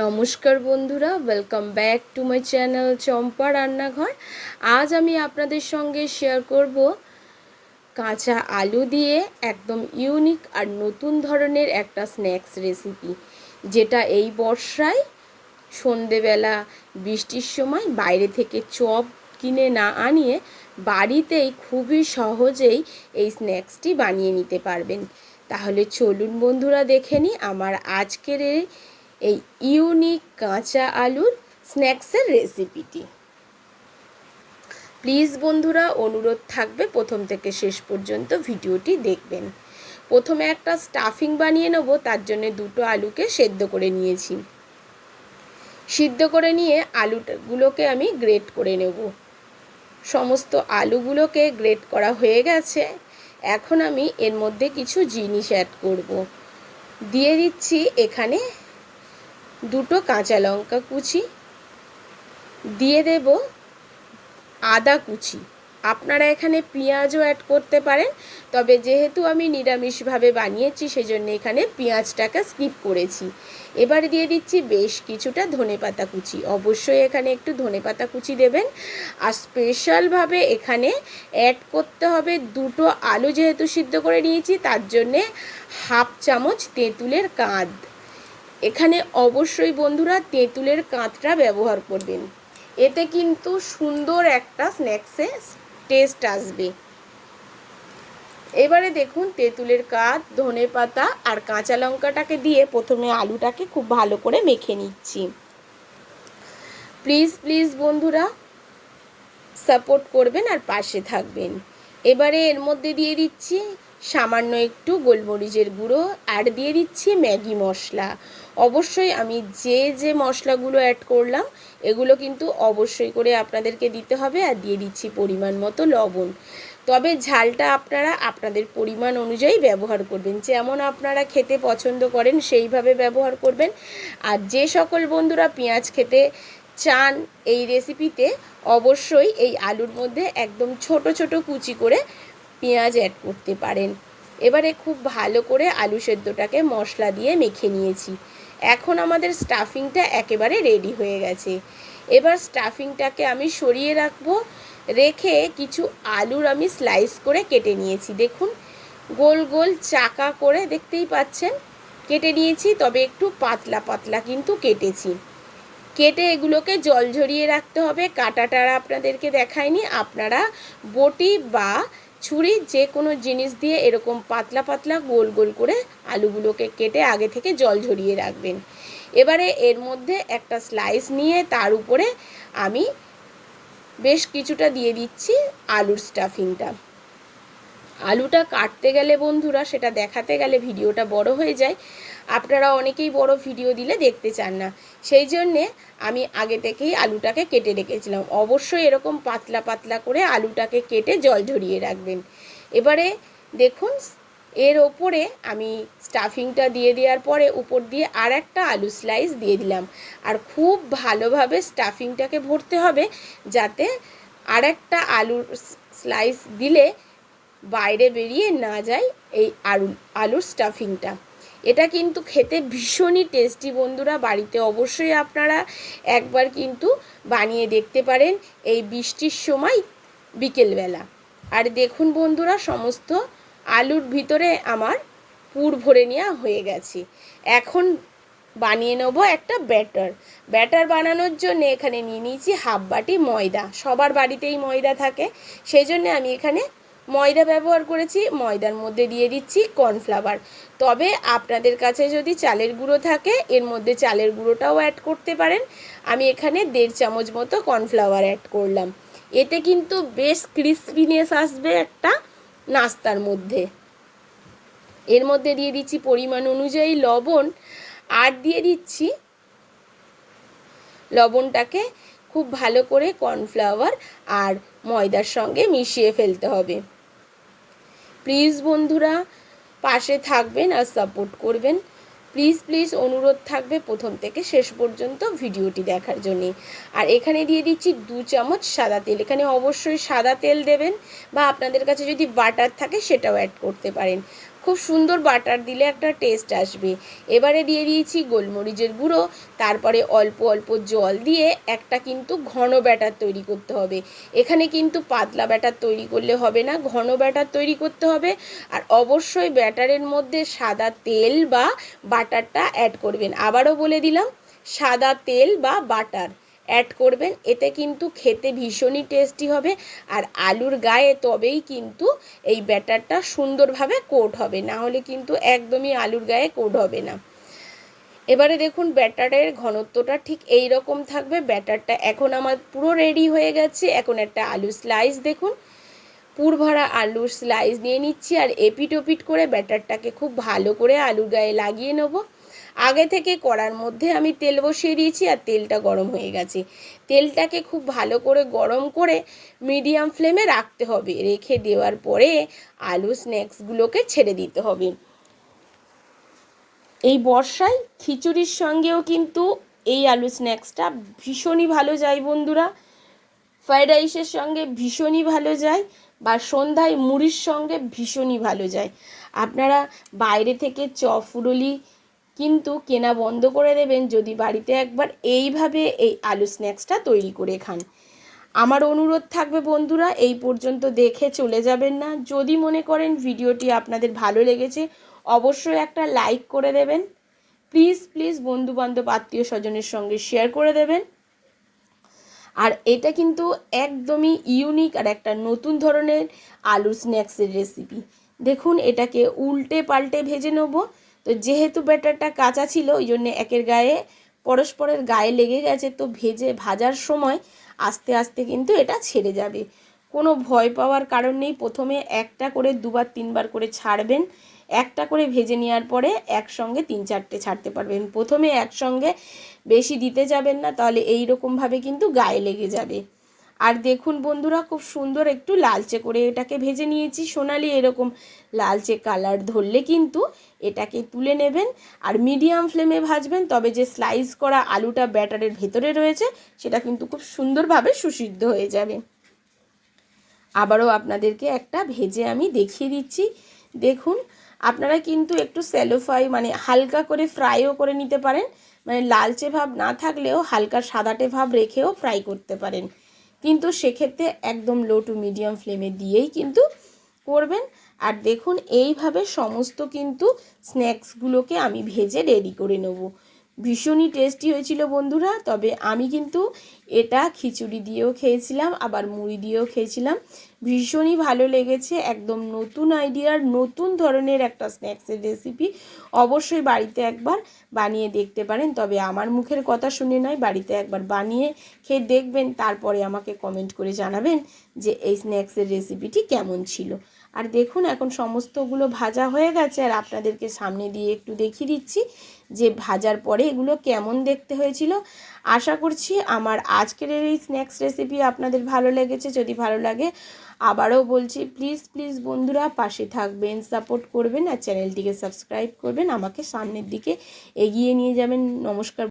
নমস্কার বন্ধুরা welcome back to my channel Champa রান্নাঘর। আজ আমি আপনাদের সঙ্গে শেয়ার করব কাঁচা আলু দিয়ে একদম ইউনিক আর নতুন ধরনের একটা স্ন্যাক্স রেসিপি যেটা এই বর্ষায় সন্ধেবেলা, বৃষ্টির সময় বাইরে থেকে চপ কিনে না আনিয়ে বাড়িতেই খুবই সহজেই এই স্ন্যাক্সটি বানিয়ে নিতে পারবেন। তাহলে চলুন বন্ধুরা দেখে নিই আমার আজকের এই এই ইউনিক কাঁচা আলুর স্ন্যাক্সের রেসিপিটি। প্লিজ বন্ধুরা, অনুরোধ থাকবে প্রথম থেকে শেষ পর্যন্ত ভিডিওটি দেখবেন। প্রথমে একটা স্টাফিং বানিয়ে নেব, তার জন্য দুটো আলুকে সেদ্ধ করে নিয়েছি। সিদ্ধ করে নিয়ে আলুগুলোকে আমি গ্রেট করে নেব। সমস্ত আলুগুলোকে গ্রেট করা হয়ে গেছে। এখন আমি এর মধ্যে কিছু জিনিস অ্যাড করব। দিয়ে দিচ্ছি এখানে দুটো কাঁচা লঙ্কা কুচি, দিয়ে দেব আদা কুচি। আপনারা এখানে পেঁয়াজও অ্যাড করতে পারেন, তবে যেহেতু আমি নিরামিষভাবে বানিয়েছি, সেজন্য এখানে পেঁয়াজটাকে স্কিপ করেছি। এবার দিয়ে দিচ্ছি বেশ কিছুটা ধনে পাতা কুচি। অবশ্যই এখানে একটু ধনে পাতা কুচি দেবেন। আর স্পেশালভাবে এখানে অ্যাড করতে হবে দুটো আলু যেহেতু সিদ্ধ করে নিয়েছি, তার জন্যে হাফ চামচ তেঁতুলের কাঁধ এখানে অবশ্যই বন্ধুরা তেঁতুলের কাঁচটা ব্যবহার করবেন। এতে কিন্তু সুন্দর একটা স্ন্যাক্সে টেস্ট আসবে। এবারে দেখুন তেঁতুলের কাঁধ ধনে পাতা আর কাঁচা লঙ্কাটাকে দিয়ে প্রথমে আলুটাকে খুব ভালো করে মেখে নিচ্ছি। প্লিজ প্লিজ বন্ধুরা সাপোর্ট করবেন আর পাশে থাকবেন। এবারে এর মধ্যে দিয়ে দিচ্ছি সামান্য একটু গোলমরিচের গুঁড়ো আর দিয়ে দিচ্ছি ম্যাগি মশলা। অবশ্যই আমি যে যে মশলাগুলো অ্যাড করলাম, এগুলো কিন্তু অবশ্যই করে আপনাদেরকে দিতে হবে আর দিয়ে দিচ্ছি পরিমাণ মতো লবণ। তবে ঝালটা আপনারা আপনাদের পরিমাণ অনুযায়ী ব্যবহার করবেন। যেমন আপনারা খেতে পছন্দ করেন, সেইভাবে ব্যবহার করবেন। আর যে সকল বন্ধুরা পেঁয়াজ খেতে চান এই রেসিপিতে অবশ্যই এই আলুর মধ্যে একদম ছোট ছোট কুচি করে পেঁয়াজ অ্যাড করতে পারেন। এবারে খুব ভালো করে আলু সেদ্ধটাকে মশলা দিয়ে মেখে নিয়েছি। এখন আমাদের স্টাফিংটা একেবারে রেডি হয়ে গেছে। এবার স্টাফিংটাকে আমি সরিয়ে রাখব, রেখে কিছু আলুর আমি স্লাইস করে কেটে নিয়েছি। দেখুন, গোল গোল চাকা করে দেখতেই পাচ্ছেন, কেটে নিয়েছি, তবে একটু পাতলা পাতলা কিন্তু কেটেছি। কেটে এগুলোকে জল ঝরিয়ে রাখতে হবে। কাটাটা আপনাদেরকে দেখায়নি আপনারা বটি বা ছুরি, যে কোনো জিনিস দিয়ে এরকম পাতলা পাতলা গোল গোল করে আলুগুলোকে কেটে আগে থেকে জল ঝরিয়ে রাখবেন। এবারে এর মধ্যে একটা স্লাইস নিয়ে তার উপরে আমি বেশ কিছুটা দিয়ে দিচ্ছি আলুর স্টাফিংটা আলুটা কাটতে গেলে বন্ধুরা, সেটা দেখাতে গেলে ভিডিওটা বড় হয়ে যায়। আপনারা অনেকেই বড় ভিডিও দিলে দেখতে চান না। সেই জন্যে আমি আগে থেকেই আলুটাকে কেটে রেখেছিলাম। অবশ্যই এরকম পাতলা পাতলা করে আলুটাকে কেটে জল ঝরিয়ে রাখবেন। এবারে দেখুন, এর ওপরে আমি স্টাফিংটা দিয়ে দেওয়ার পরে উপর দিয়ে আর একটা আলু স্লাইস দিয়ে দিলাম। আর খুব ভালোভাবে স্টাফিংটাকে ভরতে হবে যাতে আর একটা আলুর স্লাইস দিলে বাইরে বেরিয়ে না যায় এই আলু আলুর স্টাফিংটা এটা কিন্তু খেতে ভীষণই টেস্টি বন্ধুরা, বাড়িতে অবশ্যই আপনারা একবার কিন্তু বানিয়ে দেখতে পারেন এই বৃষ্টির সময় বিকেলবেলা। আর দেখুন বন্ধুরা, সমস্ত আলুর ভিতরে আমার পুর ভরে নেওয়া হয়ে গেছে। এখন বানিয়ে নেব একটা ব্যাটার ব্যাটার বানানোর জন্য এখানে নিয়ে নিয়েছি হাফ বাটি ময়দা। সবার বাড়িতেই ময়দা থাকে সেই জন্য আমি এখানে ময়দা ব্যবহার করেছি, ময়দার মধ্যে দিয়ে দিচ্ছি কর্নফ্লাওয়ার। তবে আপনাদের কাছে যদি চালের গুঁড়ো থাকে, এর মধ্যে চালের গুঁড়োটাও অ্যাড করতে পারেন। আমি এখানে দেড় চামচ মতো কর্নফ্লাওয়ার অ্যাড করলাম। এতে কিন্তু বেশ ক্রিসপিনেস আসবে একটা নাস্তার মধ্যে। এর মধ্যে দিয়ে দিচ্ছি পরিমাণ অনুযায়ী লবণ, আর দিয়ে দিচ্ছি লবণটাকে খুব ভালো করে কর্নফ্লাওয়ার আর ময়দার সঙ্গে মিশিয়ে ফেলতে হবে। প্লিজ বন্ধুরা, পাশে থাকবেন আর সাপোর্ট করবেন। প্লিজ প্লিজ অনুরোধ থাকবে প্রথম থেকে শেষ পর্যন্ত ভিডিওটি দেখার জন্যে। আর এখানে দিয়ে দিচ্ছি দু চামচ সাদা তেল। এখানে অবশ্যই সাদা তেল দেবেন বা আপনাদের কাছে যদি বাটার থাকে সেটাও অ্যাড করতে পারেন। খুব সুন্দর বাটার দিলে একটা টেস্ট আসবে। এবারে দিয়ে দিয়েছি গোলমরিচের গুঁড়ো, তারপরে অল্প অল্প জল দিয়ে একটা কিন্তু ঘন ব্যাটার তৈরি করতে হবে। এখানে কিন্তু পাতলা ব্যাটার তৈরি করলে হবে না, ঘন ব্যাটার তৈরি করতে হবে। আর অবশ্যই ব্যাটারের মধ্যে সাদা তেল বা বাটারটা অ্যাড করবেন। আবারও বলে দিলাম, সাদা তেল বা বাটার। অ্যাড করবেন, এতে কিন্তু খেতে ভীষণই টেস্টি হবে আর আলুর গায়ে তবেই কিন্তু এই ব্যাটারটা সুন্দরভাবে কোট হবে, না হলে কিন্তু একদমই আলুর গায়ে কোট হবে না। এবারে দেখুন ব্যাটারের ঘনত্বটা ঠিক এই রকম থাকবে, ব্যাটারটা এখন আমার পুরো রেডি হয়ে গেছে, এখন একটা আলু স্লাইস দেখুন। পুর ভরা আলুর স্লাইস নিয়ে নিচ্ছি আর এপিট ওপিট করে ব্যাটারটাকে খুব ভালো করে আলুর গায়ে লাগিয়ে নেব। আগে থেকে কড়ার মধ্যে আমি তেল বসিয়ে দিয়েছি আর তেলটা গরম হয়ে গেছে। তেলটাকে খুব ভালো করে গরম করে মিডিয়াম ফ্লেমে রাখতে হবে। রেখে দেওয়ার পরে আলু স্ন্যাক্সগুলোকে ছেড়ে দিতে হবে। এই বর্ষায় খিচুড়ির সঙ্গেও কিন্তু এই আলু স্ন্যাক্সটা ভীষণই ভালো যায় বন্ধুরা। ফ্রাইড রাইসের সঙ্গে ভীষণই ভালো যায় বা সন্ধ্যায় মুড়ির সঙ্গে ভীষণই ভালো যায়। আপনারা বাইরে থেকে চফুরলি কিন্তু কেনা বন্ধ করে দেবেন যদি বাড়িতে একবার এইভাবে এই আলু স্ন্যাক্সটা তৈরি করে খান। আমার অনুরোধ থাকবে বন্ধুরা, এই পর্যন্ত দেখে চলে যাবেন না। যদি মনে করেন ভিডিওটি আপনাদের ভালো লেগেছে, অবশ্যই একটা লাইক করে দেবেন। প্লিজ প্লিজ বন্ধু বান্ধব আত্মীয় স্বজনের সঙ্গে শেয়ার করে দেবেন। আর এটা কিন্তু একদমই ইউনিক আর একটা নতুন ধরনের আলু স্ন্যাক্সের রেসিপি। দেখুন, এটাকে উল্টে পাল্টে ভেজে নেব। তো যেহেতু ব্যাটারটা কাঁচা ছিল, ওই জন্য একের গায়ে, পরস্পরের গায়ে লেগে গেছে, তো ভেজে ভাজার সময় আস্তে আস্তে কিন্তু এটা ছেড়ে যাবে। কোনো ভয় পাওয়ার কারণ নেই, প্রথমে একটা করে দুবার, তিনবার করে ছাড়বেন। একটা করে ভেজে নেওয়ার পরে একসঙ্গে তিন চারটে ছাড়তে পারবেন। প্রথমে একসঙ্গে বেশি দিতে যাবেন না, তাহলে এই রকমভাবে কিন্তু গায়ে লেগে যাবে। আর দেখুন বন্ধুরা, খুব সুন্দর একটু লালচে করে এটাকে ভেজে নিয়েছি। সোনালি এরকম লালচে কালার ধরলে কিন্তু এটাকে তুলে নেবেন আর মিডিয়াম ফ্লেমে ভাজবেন, তবে যে স্লাইস করা আলুটা ব্যাটারের ভেতরে রয়েছে, সেটা কিন্তু খুব সুন্দরভাবে সুসিদ্ধ হয়ে যাবে। আবারও আপনাদেরকে একটা ভেজে আমি দেখিয়ে দিচ্ছি। দেখুন, আপনারা কিন্তু একটু স্যালো ফ্রাই মানে হালকা করে ফ্রাইও করে নিতে পারেন। মানে লালচে ভাব না থাকলেও হালকা সাদাটে ভাব রেখেও ফ্রাই করতে পারেন। কিন্তু সেক্ষেত্রে একদম লো টু মিডিয়াম ফ্লেমে দিয়েই কিন্তু করবেন। আর দেখুন, এইভাবে সমস্ত কিন্তু স্ন্যাক্সগুলোকে আমি ভেজে রেডি করে নেব। ভীষণই টেস্টি হয়েছিল বন্ধুরা, তবে আমি কিন্তু এটা খিচুড়ি দিয়েও খেয়েছিলাম, আবার মুড়ি দিয়েও খেয়েছিলাম। ভীষণই ভালো লেগেছে, একদম নতুন আইডিয়ার, নতুন ধরনের একটা স্ন্যাক্সের রেসিপি অবশ্যই বাড়িতে একবার বানিয়ে দেখতে পারেন, তবে আমার মুখের কথা শুনে নয়, বাড়িতে একবার বানিয়ে খেয়ে দেখবেন, তারপরে আমাকে কমেন্ট করে জানাবেন যে এই স্ন্যাক্সের রেসিপিটি কেমন ছিল। আর দেখুন, এখন সমস্তগুলো ভাজা হয়ে গেছে। আর আপনাদেরকে সামনে দিয়ে একটু দেখিয়ে দিচ্ছি যে ভাজার পরে এগুলো কেমন দেখতে হয়েছিল। আশা করছি আমার আজকের এই স্ন্যাক্স রেসিপি আপনাদের ভালো লেগেছে। যদি ভালো লাগে, আবারও বলছি প্লিজ প্লিজ বন্ধুরা পাশে থাকবেন সাপোর্ট করবেন আর চ্যানেলটিকে সাবস্ক্রাইব করবেন। আমাকে সামনের দিকে এগিয়ে নিয়ে যাবেন। নমস্কার।